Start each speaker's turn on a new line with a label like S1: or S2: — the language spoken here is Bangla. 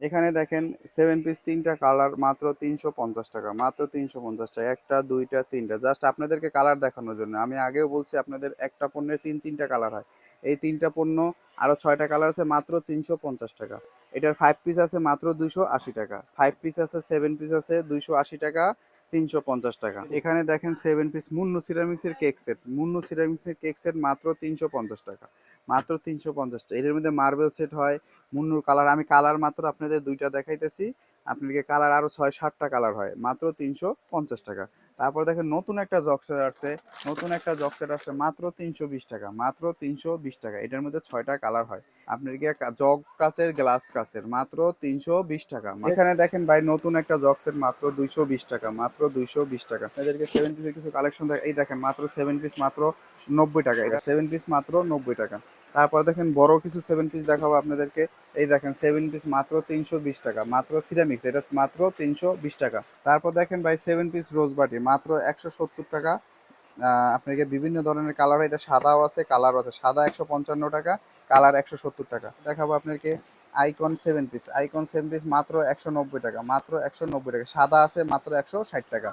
S1: এখানে দেখেন সেভেন পিস তিনটা কালার মাত্র তিনশো পঞ্চাশ টাকা, মাত্র তিনশো পঞ্চাশ টাকা, একটা, দুইটা, তিনটা। জাস্ট আপনাদেরকে কালার দেখানোর জন্য। আমি আগেও বলছি আপনাদের একটা পণ্যের তিন, তিনটা কালার হয়। এই তিনটা পণ্য আরও ছয়টা কালার আছে, মাত্র তিনশো পঞ্চাশ টাকা। এটার ফাইভ পিস আছে মাত্র দুশো আশি টাকা। ফাইভ পিস আছে সেভেন পিস আছে দুশো আশি টাকা। তিনশো পঞ্চাশ টাকা। এখানে দেখেন সেভেন পিস মুন্নু সিরামিক্সের কেক সেট মুন্নু সিরামিক্সের কেক সেট মাত্র তিনশো পঞ্চাশ টাকা। মাত্র তিনশো পঞ্চাশ টাকা। এর মধ্যে মার্বেল সেট হয়, মুন্নুর কালার আমি কালার মাত্র আপনাদের দুইটা দেখাইতেছি। আপনাকে কালার আরও ছয় সাতটা কালার হয়, মাত্র তিনশো পঞ্চাশ টাকা। তারপর দেখেন নতুন একটা জকসেট আসছে, নতুন একটা জকসেট আসছে, মাত্র তিনশো বিশ টাকা, মাত্র তিনশো বিশ টাকা, এটার মধ্যে ছয়টা কালার হয়। আপনার কি জগ কাচের গ্লাস কাচের মাত্র তিনশো বিশ টাকা। এখানে দেখেন ভাই, নতুন একটা জকসেট মাত্র দুইশো বিশ টাকা, মাত্র দুইশো বিশ টাকা। এদেরকে সেভেন পিসের কিছু কালেকশন এই দেখেন, মাত্র সেভেন পিস মাত্র নব্বই টাকা, এটা সেভেন পিস মাত্র নব্বই টাকা। তারপর দেখেন বড় কিছু সেভেন পিস দেখাবো আপনাদেরকে। এই দেখেন সেভেন পিস মাত্র তিনশো বিশ টাকা, মাত্র সিরামিক্স এটা মাত্র তিনশো বিশ টাকা। তারপর দেখেন ভাই সেভেন পিস রোজ বাটি মাত্র একশো সত্তর টাকা। আপনাকে বিভিন্ন ধরনের কালার এটা সাদাও আছে কালারও আছে। সাদা একশো পঞ্চান্ন টাকা কালার একশো সত্তর টাকা। দেখাবো আপনাকে icon seven piece icon seven piece মাত্র একশো নব্বই টাকা, মাত্র একশো নব্বই টাকা। সাদা আছে, মাত্র একশো ষাট টাকা।